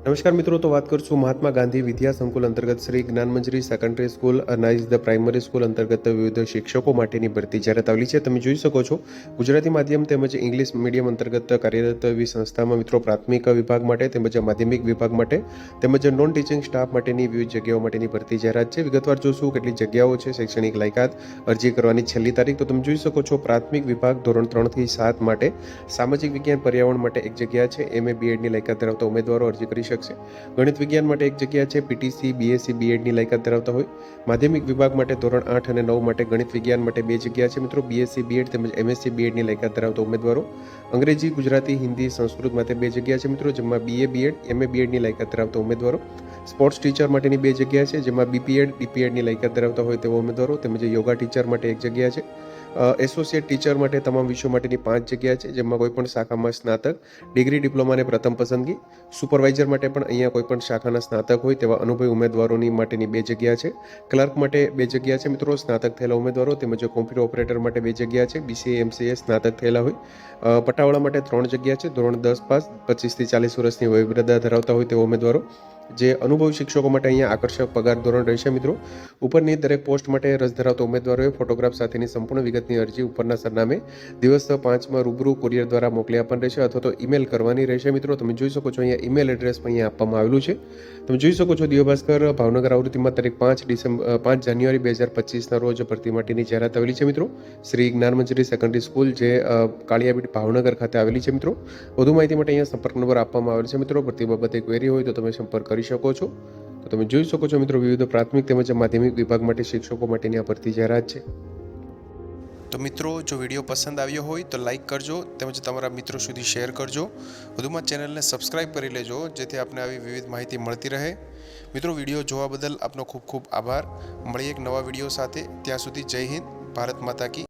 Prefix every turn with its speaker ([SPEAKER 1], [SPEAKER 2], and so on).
[SPEAKER 1] નમસ્કાર મિત્રો, તો વાત કરશું મહાત્મા ગાંધી વિદ્યા સંકુલ અંતર્ગત શ્રી જ્ઞાનમંજરી સેકન્ડરી સ્કૂલ નાઇઝ ધ પ્રાઇમરી સ્કૂલ અંતર્ગત વિવિધ શિક્ષકો માટેની ભરતી જાહેરાત આવેલી છે. તમે જોઈ શકો છો, ગુજરાતી માધ્યમ તેમજ ઇંગ્લિશ મીડિયમ અંતર્ગત કાર્યરત એવી સંસ્થામાં મિત્રો પ્રાથમિક વિભાગ માટે તેમજ માધ્યમિક વિભાગ માટે તેમજ નોન ટીચિંગ સ્ટાફ માટેની વિવિધ જગ્યાઓ માટેની ભરતી જાહેરાત છે. વિગતવાર જોશું કેટલી જગ્યાઓ છે, શૈક્ષણિક લાયકાત અરજી કરવાની છેલ્લી તારીખ. તો તમે જોઈ શકો છો, પ્રાથમિક વિભાગ ધોરણ ત્રણથી સાત માટે સામાજિક વિજ્ઞાન પર્યાવરણ માટે એક જગ્યા છે. એમ એ બીએડની લાયકાત ધરાવતા ઉમેદવારો અરજી કરી શકશે. ગણિત વિજ્ઞાન માટે એક જગ્યા છે પીટીસી બીએસસી બીએડની લાયકાત ધરાવતા હોય. માધ્યમિક વિભાગ માટે ધોરણ આઠ અને નવ માટે ગણિત વિજ્ઞાન માટે બે જગ્યા છે મિત્રો બીએસસી બીએડ તેમજ એમએસસી બીએડની લાયકાત ધરાવતા ઉમેદવારો. અંગ્રેજી, ગુજરાતી, હિન્દી, સંસ્કૃત માટે બે જગ્યા છે મિત્રો, જેમાં બીએ બીએડ એમએ બીએડની લાયકાત ધરાવતા ઉમેદવારો. સ્પોર્ટ્સ ટીચર માટેની બે જગ્યા છે, જેમાં બીપીએડ ડીપીએડની લાયકાત ધરાવતા હોય તેવા ઉમેદવારો તેમજ યોગા ટીચર માટે એક જગ્યા છે. એસોસિએટ ટીચર માટે તમામ વિષયો માટેની પાંચ જગ્યા છે, જેમાં કોઈપણ શાખામાં સ્નાતક ડિગ્રી ડિપ્લોમાને પ્રથમ પસંદગી. સુપરવાઇઝર માટે પણ અહીંયા કોઈપણ શાખાના સ્નાતક હોય તેવા અનુભવી ઉમેદવારોની માટેની બે જગ્યા છે. ક્લર્ક માટે બે જગ્યા છે મિત્રો, સ્નાતક થયેલા ઉમેદવારો તેમજ કોમ્પ્યુટર ઓપરેટર માટે બે જગ્યા છે બીસીએ એમસીએ સ્નાતક થયેલા હોય. પટાવાળા માટે ત્રણ જગ્યા છે, ધોરણ દસ પાસ પચીસથી ચાલીસ વર્ષની વયમર્યાદા ધરાવતા હોય તેવા ઉમેદવારો. જે અનુભવી શિક્ષકો માટે અહીંયા આકર્ષક પગાર ધોરણ રહેશે મિત્રો. ઉપરની દરેક પોસ્ટ માટે રસ ધરાવતા ઉમેદવારોએ ફોટોગ્રાફ સાથેની સંપૂર્ણ વિગતની અરજી ઉપરના સરનામે દિવસ પાંચમાં રૂબરૂ કુરિયર દ્વારા મોકલી આપવાની રહેશે અથવા તો ઈમેલ કરવાની રહેશે મિત્રો. તમે જોઈ શકો છો અહીંયા ઈમેલ એડ્રેસ પણ અહીંયા આપવામાં આવેલું છે. તમે જોઈ શકો છો દિવ્યભાસ્કર, ભાવનગર આવૃત્તિમાં તારીખ પાંચ ડિસેમ્બર પાંચ જાન્યુઆરી બે હજાર પચીસના રોજ ભરતી માટેની જાહેરાત આવેલી છે મિત્રો. શ્રી જ્ઞાનમંજરી સેકન્ડરી સ્કૂલ જે કાળિયાબીટ ભાવનગર ખાતે આવેલી છે મિત્રો. વધુ માહિતી માટે અહીંયા સંપર્ક નંબર આપવામાં આવેલ છે મિત્રો. ભરતી બાબતે ક્વેરી હોય તો તમે સંપર્ક કરી શકો છો. તો તમે જોઈ શકો છો મિત્રો વિવિધ પ્રાથમિક તેમજ માધ્યમિક વિભાગ માટે શિક્ષકો માટેની આ ભરતી જાહેરાત છે. તો મિત્રો, જો વીડિયો પસંદ આવ્યો હોય તો લાઇક કરજો તેમજ તમારા મિત્રો સુધી શેર કરજો. વધુમાં ચેનલને સબસ્ક્રાઇબ કરી લેજો, જેથી આપને આવી વિવિધ માહિતી મળતી રહે. મિત્રો, વીડિયો જોવા બદલ આપનો ખૂબ ખૂબ આભાર. મળીએ એક નવા વીડિયો સાથે. ત્યાં સુધી જય હિન્દ, ભારત માતા કી.